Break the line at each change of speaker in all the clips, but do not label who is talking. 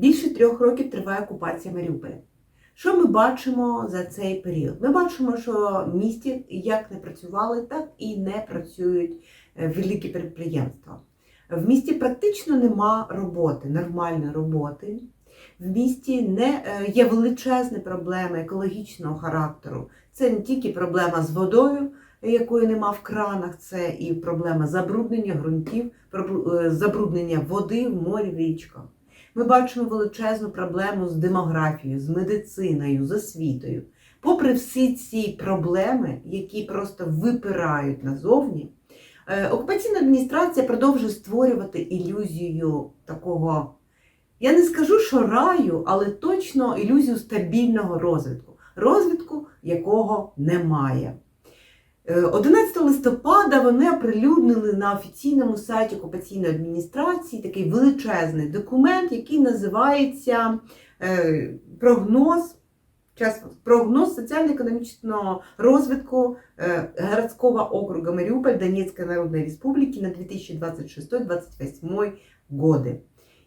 Більше трьох років триває окупація Маріуполя. Що ми бачимо за цей період? Ми бачимо, що в місті як не працювали, так і не працюють е, великі підприємства. В місті практично нема роботи, нормальної роботи. В місті не е, є величезні проблеми екологічного характеру. Це не тільки проблема з водою, якої нема в кранах, це і проблема забруднення ґрунтів, е, забруднення води в морі, в річках. Ми бачимо величезну проблему з демографією, з медициною, з освітою. Попри всі ці проблеми, які просто випирають назовні, е, окупаційна адміністрація продовжує створювати ілюзію такого, я не скажу, що раю, але точно ілюзію стабільного розвитку, розвитку якого немає. Е, 11 листопада вони оприлюднили на офіційному сайті окупаційної адміністрації такий величезний документ, який називається е, прогноз. Прогноз соціально-економічного розвитку е, городського округа Маріуполь Донецької Народної Республіки на 2026-2028 годи.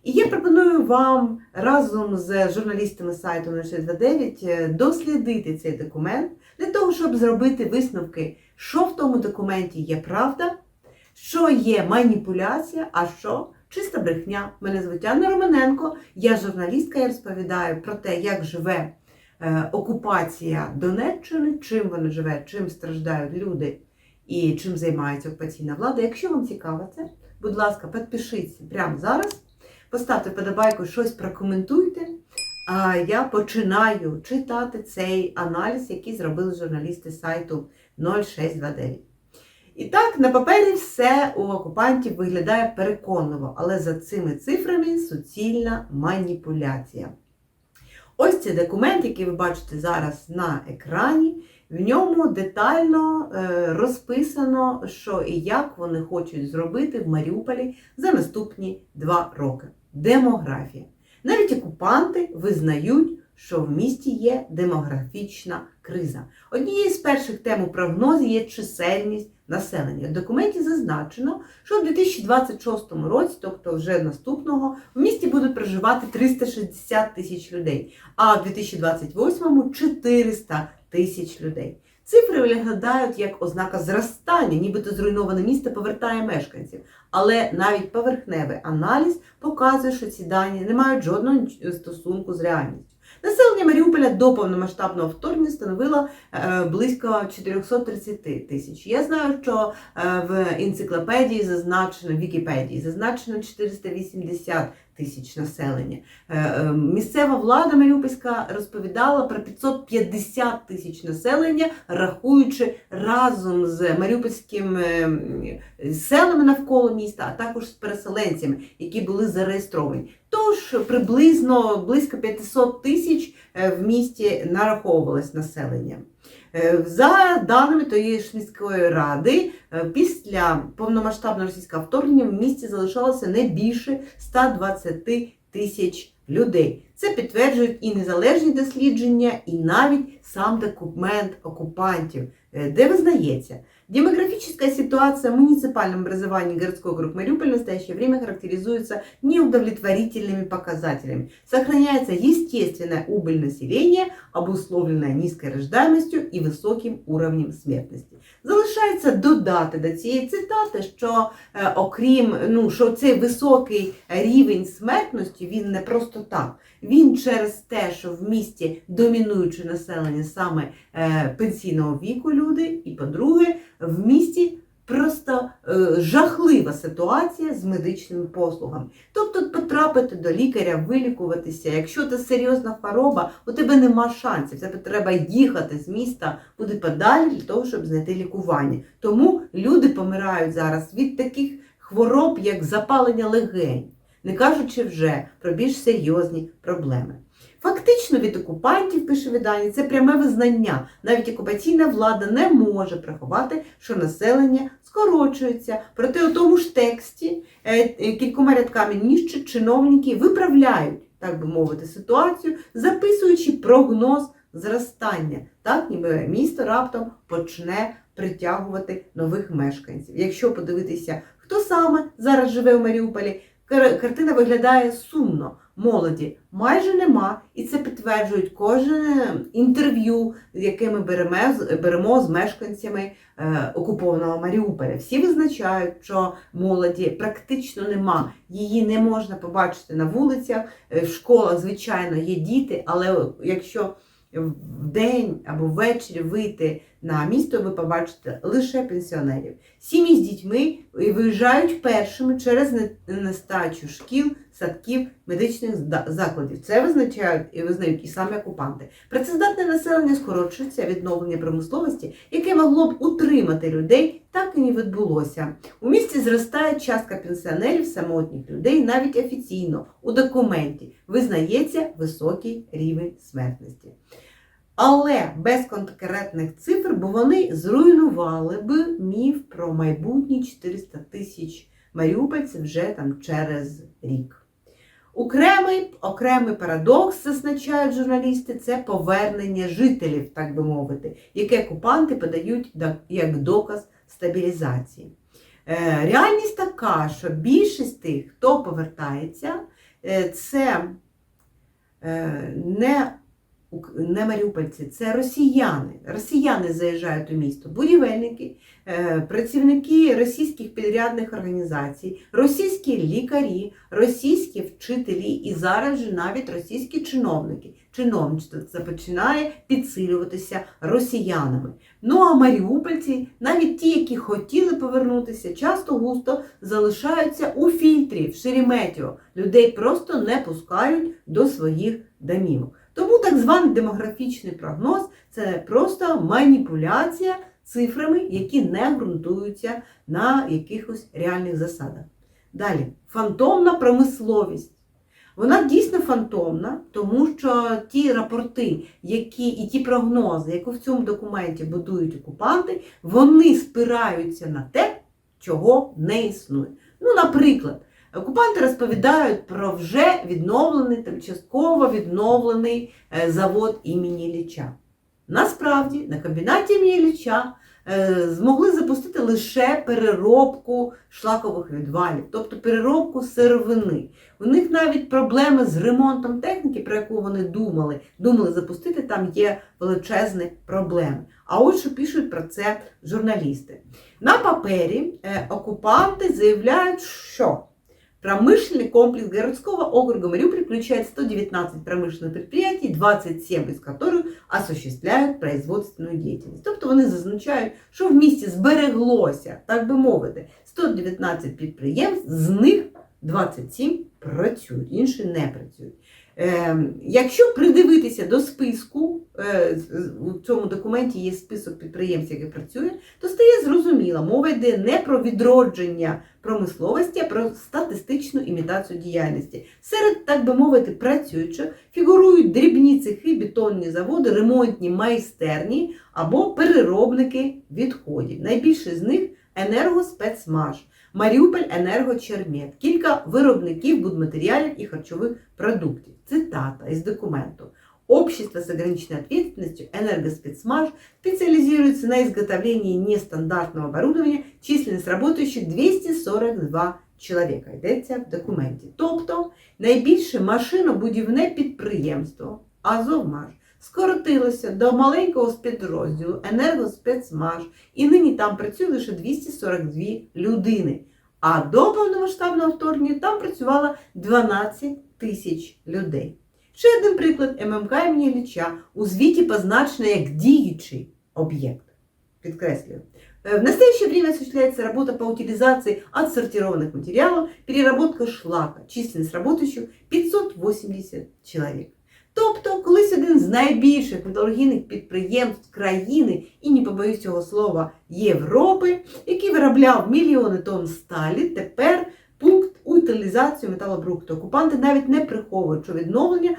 І я пропоную вам разом з журналістами сайту 0629 е, дослідити цей документ для того, щоб зробити висновки, що в тому документі є правда, що є маніпуляція, а що чиста брехня. Мене звуть Анна Романенко, я журналістка, я розповідаю про те, як живе е, окупація Донеччини, чим вона живе, чим страждають люди і чим займається окупаційна влада. Якщо вам цікаво це, будь ласка, підпишіться прямо зараз, поставте подобайку, щось прокоментуйте. Я починаю читати цей аналіз, який зробили журналісти сайту 0629. І так, на папері все у окупантів виглядає переконливо, але за цими цифрами суцільна маніпуляція. Ось цей документ, який ви бачите зараз на екрані, в ньому детально е, розписано, що і як вони хочуть зробити в Маріуполі за наступні два роки. Демографія. Навіть окупанти визнають, що в місті є демографічна криза. Однією з перших тем у прогнозі є чисельність населення. В документі зазначено, що в 2026 році, тобто вже наступного, в місті будуть проживати 360 тисяч людей, а в 2028 400 тисяч людей. Цифри виглядають як ознака зростання, нібито зруйноване місто повертає мешканців. Але навіть поверхневий аналіз показує, що ці дані не мають жодного стосунку з реальністю. Населення Маріуполя до повномасштабного вторгнення становило е, близько 430 тисяч. Я знаю, що е, в енциклопедії зазначено, в Вікіпедії зазначено 480 тисяч населення. Е, е, Місцева влада Маріупольська розповідала про 550 тисяч населення, рахуючи разом з маріупольськими е, селами навколо міста, а також з переселенцями, які були зареєстровані. Тож приблизно близько 500 тисяч в місті нараховувалось населення. Е, За даними тієї ж міської ради, е, після повномасштабного російського вторгнення в місті залишалося не більше 120 тисяч людей. Це підтверджують і незалежні дослідження, і навіть сам документ окупантів, е, де визнається, демографическая ситуация в муниципальном образовании городской округ Мариуполь в настоящее время характеризуется неудовлетворительными показателями. Сохраняется естественная убыль населения, обусловленная низкой рождаемостью і високим уровнем смертності. Залишається додати до цієї цитати, що е, окрім ну, що цей високий рівень смертності він не просто так. Він через те, що в місті домінуюче населення саме е, пенсійного віку люди, і по-друге, в місті просто е, жахлива ситуація з медичними послугами. Тобто потрапити до лікаря, вилікуватися. Якщо це серйозна хвороба, у тебе нема шансів. Тебе треба їхати з міста куди подалі для того, щоб знайти лікування. Тому люди помирають зараз від таких хвороб, як запалення легень, не кажучи вже про більш серйозні проблеми. Фактично від окупантів, пише видання, це пряме визнання. Навіть окупаційна влада не може приховати, що населення скорочується. Проте у тому ж тексті е, е, кількома рядками нижче чиновники виправляють, так би мовити, ситуацію, записуючи прогноз зростання. Так, ніби місто раптом почне притягувати нових мешканців. Якщо подивитися, хто саме зараз живе в Маріуполі, картина виглядає сумно. молоді майже нема, і це підтверджують кожне інтерв'ю, яке ми беремо, беремо з мешканцями е, окупованого Маріуполя. Всі визначають, що молоді практично нема, її не можна побачити на вулицях. Е, В школах, звичайно, є діти, але якщо в день або ввечері вийти на місто, ви побачите лише пенсіонерів. Сім'ї з дітьми виїжджають першими через нестачу шкіл, садків, медичних закладів. Це визначають і визнають і самі окупанти. Працездатне населення скорочується, відновлення промисловості, яке могло б утримати людей, так і не відбулося. У місті зростає частка пенсіонерів, самотніх людей, навіть офіційно у документі визнається високий рівень смертності. Але без конкретних цифр, бо вони зруйнували б міф про майбутні 400 тисяч маріупольців вже там через рік. Окремий, окремий парадокс, зазначають журналісти, це повернення жителів, так би мовити, яке окупанти подають як доказ стабілізації. Е, Реальність така, що більшість тих, хто повертається, е, це е, не, не маріупольці, це росіяни. Росіяни заїжджають у місто, будівельники, е, працівники російських підрядних організацій, російські лікарі, російські вчителі і зараз же навіть російські чиновники. Чиновництво це починає підсилюватися росіянами. Ну а маріупольці, навіть ті, які хотіли повернутися, часто густо залишаються у фільтрі в Шереметьєво. Людей просто не пускають до своїх домівок. Тому так званий демографічний прогноз це просто маніпуляція цифрами, які не ґрунтуються на якихось реальних засадах. Далі, фантомна промисловість. Вона дійсно фантомна, тому що ті рапорти, які і ті прогнози, які в цьому документі будують окупанти, вони спираються на те, чого не існує. Ну, наприклад, окупанти розповідають про вже відновлений, тимчасово відновлений е, завод імені Ліча. Насправді, на комбінаті імені Ліча е, змогли запустити лише переробку шлакових відвалів, тобто переробку сировини. У них навіть проблеми з ремонтом техніки, про яку вони думали, думали запустити, там є величезні проблеми. А от що пишуть про це журналісти. На папері е, оккупанты заявляют, что промышленный комплекс городского округа Мариуполь включает 119 промышленных предприятий, 27 из которых осуществляють производственну діяльність. Тобто вони зазначають, що в місті збереглося, так би мовити, 119 підприємств, з них 27 працюють, інші не працюють. Е, якщо придивитися до списку, е, у цьому документі є список підприємств, які працюють, то стає зрозуміло, мова йде не про відродження промисловості, а про статистичну імітацію діяльності. Серед, так би мовити, працюючих фігурують дрібні цехи, бетонні заводи, ремонтні майстерні або переробники відходів. Найбільше з них енергоспецмаш, Маріуполь енергочермет, кілька виробників будматеріалів і харчових продуктів. Цитата із документу. Общество с ограниченной ответственностью «Энергоспецмаш» специализируется на изготовлении нестандартного оборудования, численность работающих 242 чоловіка. Йдеться в документі. Тобто найбільше машинобудівне підприємство Азовмаш скоротилося до маленького спецрозділу Енергоспецмаш, і нині там працює лише 242 людини. А до повномасштабного вторгнення там працювало 12 тисяч людей. Ще один приклад ММК імені Ліча у звіті позначено як діючий об'єкт. Підкреслюю. Э, В настоящее время осуществляется работа по утилизации отсортированных материалов, переработка шлака. Численность работающих 580 чоловік. Тобто, колись один з найбільших металургійних підприємств країни, і не побоюсь цього слова, Європи, який виробляв мільйони тонн сталі, тепер пункт утилізації металобрухту. Окупанти навіть не приховують, що відновлення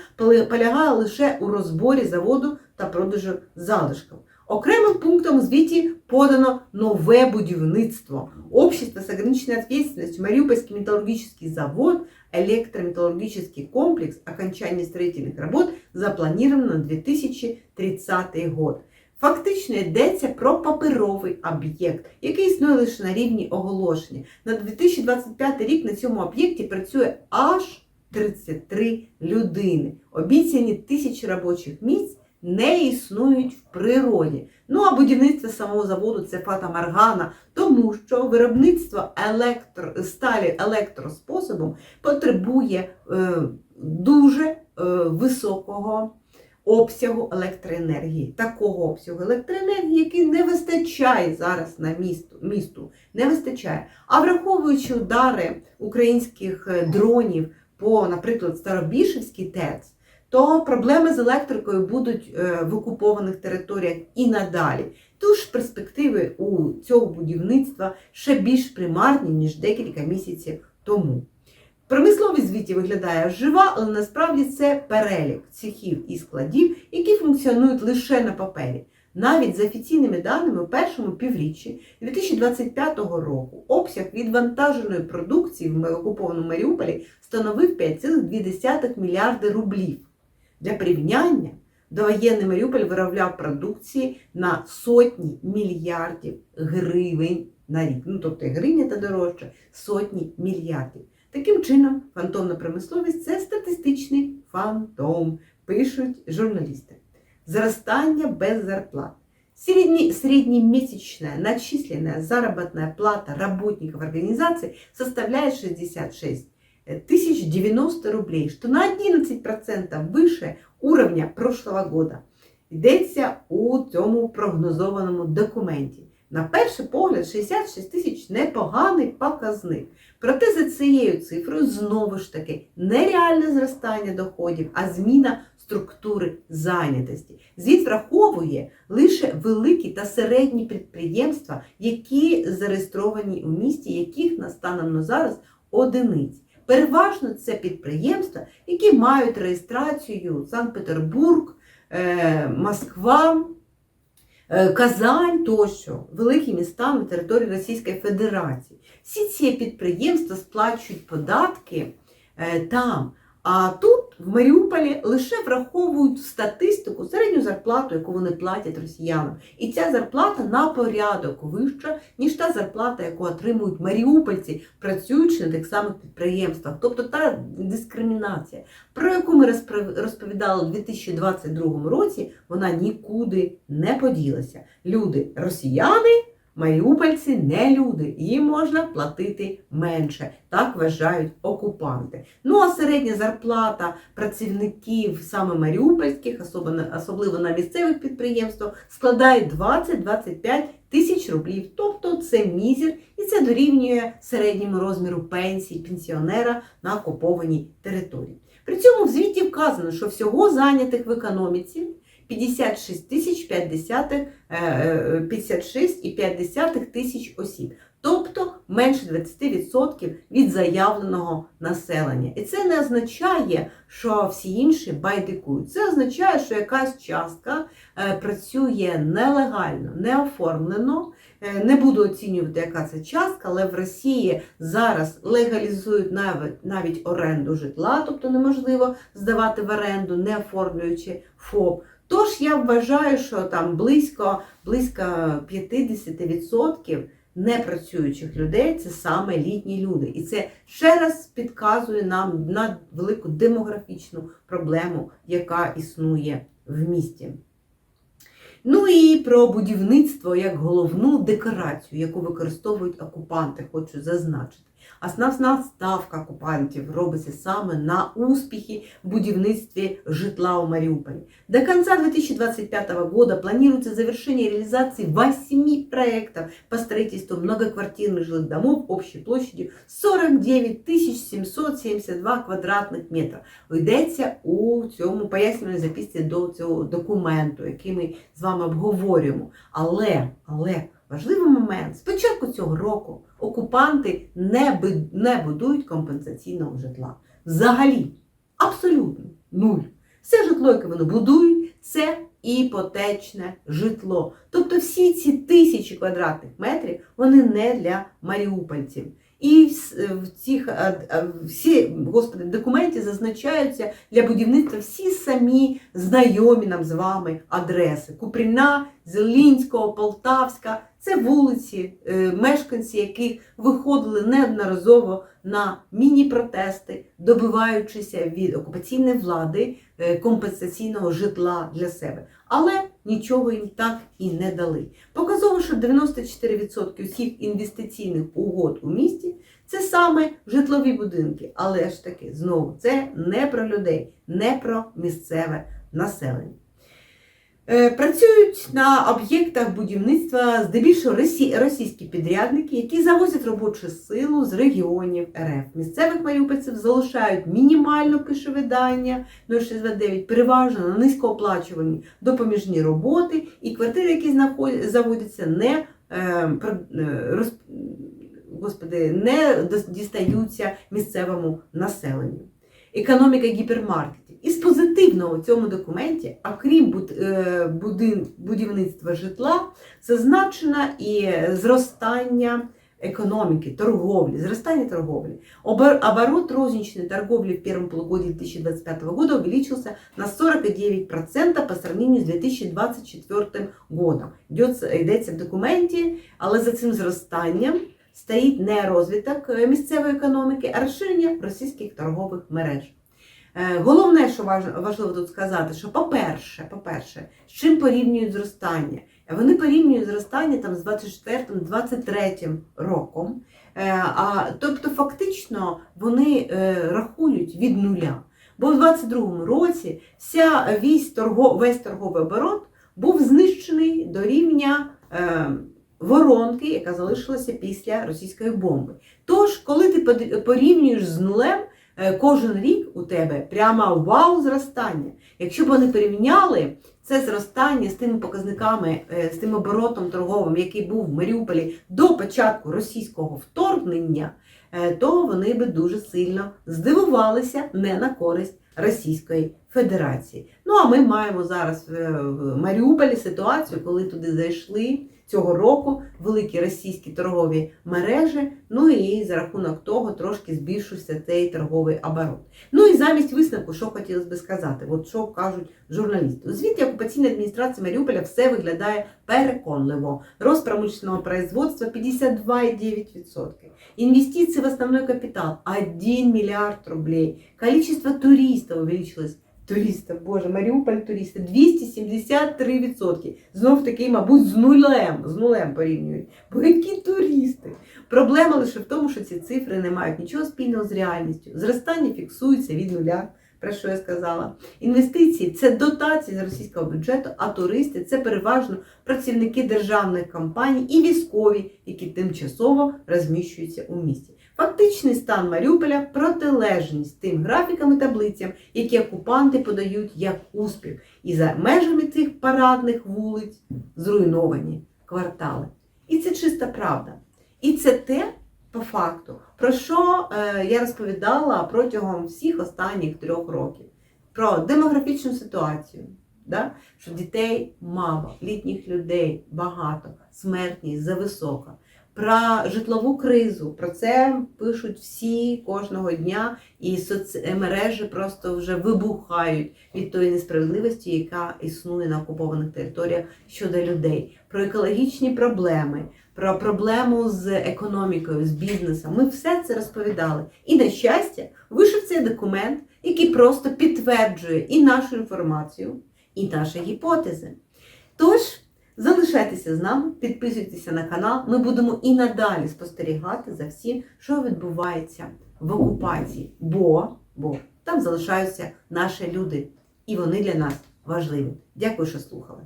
полягає лише у розборі заводу та продажу залишків. Окремим пунктом у звіті подано нове будівництво. Общество с ограниченной ответственностью, Мариупольский металлургический завод, электрометаллургический комплекс, окончание строительных работ запланировано на 2030 год. Фактично йдеться про паперовий об'єкт, який існує лише на рівні оголошення. На 2025 рік на цьому об'єкті працює аж 33 людини. Обіцяні тисячі робочих місць не існують в природі. Ну а будівництво самого заводу це фата Маргана, тому що виробництво електро, сталі електроспособом потребує е, дуже е, високого обсягу електроенергії, такого обсягу електроенергії, який не вистачає зараз на місту, місту, не вистачає. А враховуючи удари українських е, дронів по, наприклад, Старобішевській ТЕЦ, то проблеми з електрикою будуть е, в окупованих територіях і надалі. Тож перспективи у цього будівництва ще більш примарні, ніж декілька місяців тому. Промисловість звіті виглядає жива, але насправді це перелік цехів і складів, які функціонують лише на папері. Навіть за офіційними даними у першому півріччі 2025 року обсяг відвантаженої продукції в окупованому Маріуполі становив 5,2 мільярди рублів. Для порівняння довоєнний Маріуполь виробляв продукції на сотні мільярдів гривень на рік. Ну, тобто гривня та дорожче, сотні мільярдів. Таким чином, фантомна промисловість це статистичний фантом, пишуть журналісти. Зростання без зарплат. Средне, начисленная заработная плата работников организации составляет 66 тысяч 90 рублей, что на 11% выше уровня прошлого года. Йдеться у цьому прогнозованому документі. На перший погляд, 66 тисяч непоганий показник. Проте за цією цифрою знову ж таки нереальне зростання доходів, а зміна структури зайнятості. Звіт враховує лише великі та середні підприємства, які зареєстровані у місті, яких на на зараз одиниць. Переважно це підприємства, які мають реєстрацію Санкт-Петербург, е, Москва, е, Казань тощо, великі міста на території Російської Федерації. Всі ці підприємства сплачують податки е, там. А тут в Маріуполі лише враховують статистику, середню зарплату, яку вони платять росіянам. І ця зарплата на порядок вища, ніж та зарплата, яку отримують маріупольці, працюючи на тих самих підприємствах. Тобто та дискримінація, про яку ми розповідали у 2022 році, вона нікуди не поділася. Люди росіяни. Маріупольці не люди, їм можна платити менше, так вважають окупанти. Ну а середня зарплата працівників саме маріупольських, особливо, на місцевих підприємствах, складає 20-25 тисяч рублів. Тобто це мізер і це дорівнює середньому розміру пенсії пенсіонера на окупованій території. При цьому в звіті вказано, що всього зайнятих в економіці 56 тисяч 50, е, е, 56,5 тисяч осіб. Тобто менше 20% від заявленого населення. І це не означає, що всі інші байдикують. Це означає, що якась частка е, працює нелегально, неоформлено. Не буду оцінювати, яка це частка, але в Росії зараз легалізують навіть, навіть оренду житла, тобто неможливо здавати в оренду, не оформлюючи ФОП. Тож я вважаю, що там близько, близько 50% непрацюючих людей це саме літні люди. І це ще раз підказує нам на велику демографічну проблему, яка існує в місті. Ну і про будівництво як головну декорацію, яку використовують окупанти, хочу зазначити. Основна ставка оккупантов робиться саме на успехи в будівництве житла у Мариуполе. До конца 2025 года планируется завершение реализации 8 проектов по строительству многоквартирных жилых домов общей площадью 49 772 квадратних метра. Йдеться у цьому пояснювальній записці до цього документу, який ми з вами обговорюємо. Але, але важливий момент, з початку цього року окупанти не, будують компенсаційного житла. Взагалі, абсолютно нуль. Все житло, яке вони будують, це іпотечне житло. Тобто всі ці тисячі квадратних метрів вони не для маріупольців. І в- цих всі господи, документі зазначаються для будівництва всі самі знайомі нам з вами адреси. Купріна Зелінського, Полтавська. Це вулиці, е, мешканці, яких виходили неодноразово на міні-протести, добиваючися від окупаційної влади е, компенсаційного житла для себе. Але нічого їм так і не дали. Показово, що 94% всіх інвестиційних угод у місті це саме житлові будинки. Але ж таки, знову, це не про людей, не про місцеве населення. Е, Працюють на об'єктах будівництва здебільшого російські підрядники, які завозять робочу силу з регіонів РФ. Місцевих маріупольців залишають мінімальну кишевидання 069, переважно на низькооплачувані допоміжні роботи, і квартири, які заводяться, не е, е, господи, не дістаються місцевому населенню. Економіка гіпермаркетів. Із позитивного в цьому документі, окрім буд- е, будівництва житла, зазначено і зростання экономики, торговли, зростание торговли. Обор- Оборот розничной торговли в первом полугодии 2025 года увеличился на 49% по сравнению з 2024 годом. Йдеться в документі, але за цим зростанням стоїть не розвиток е, місцевої економіки, а розширення російських торгових мереж. Е, Головне, що важ- важливо тут сказати, що по-перше, по-перше, з чим порівнюють зростання? Вони порівнюють зростання там з 24-23 роком. Е, А, тобто, фактично, вони е, рахують від нуля. Бо в 22-му році вся весь, торго, весь торговий оборот був знищений до рівня е, воронки, яка залишилася після російської бомби. Тож, коли ти порівнюєш з нулем, е, кожен рік у тебе прямо вау зростання. Якщо б вони порівняли це зростання з тими показниками, е, з тим оборотом торговим, який був в Маріуполі до початку російського вторгнення, е, то вони би дуже сильно здивувалися не на користь Російської Федерації. Ну а ми маємо зараз е, в Маріуполі ситуацію, коли туди зайшли цього року великі російські торгові мережі. Ну і за рахунок того трошки збільшився цей торговий оборот. Ну і замість висновку, що хотілося би сказати, от що кажуть журналісти. У звіті окупаційної адміністрації Маріуполя все виглядає переконливо. Рост промышленного производства 52,9%. Инвестиции в основной капитал 1 миллиард рублей. Количество туристов увеличилось. Туристів, боже, Маріуполь туристи 273%. Знов таки, мабуть, з нулем, з нулем порівнюють. Бо які туристи? Проблема лише в тому, що ці цифри не мають нічого спільного з реальністю. Зростання фіксується від нуля, про що я сказала. Інвестиції це дотації з російського бюджету, а туристи це переважно працівники державних компаній і військові, які тимчасово розміщуються у місті. Фактичний стан Маріуполя протилежність тим графікам і таблицям, які окупанти подають як успіх. І за межами цих парадних вулиць зруйновані квартали. І це чиста правда. І це те, по факту, про що е, я розповідала протягом всіх останніх трьох років: про демографічну ситуацію, да? що дітей мало, літніх людей багато, смертність зависока. Про житлову кризу, про це пишуть всі кожного дня, і соцмережі просто вже вибухають від тої несправедливості, яка існує на окупованих територіях щодо людей, про екологічні проблеми, про проблему з економікою, з бізнесом. Ми все це розповідали. І на щастя, вийшов цей документ, який просто підтверджує і нашу інформацію, і наші гіпотези. Тож, залишайтеся з нами, підписуйтеся на канал. Ми будемо і надалі спостерігати за всім, що відбувається в окупації, бо, бо там залишаються наші люди, і вони для нас важливі. Дякую, що слухали.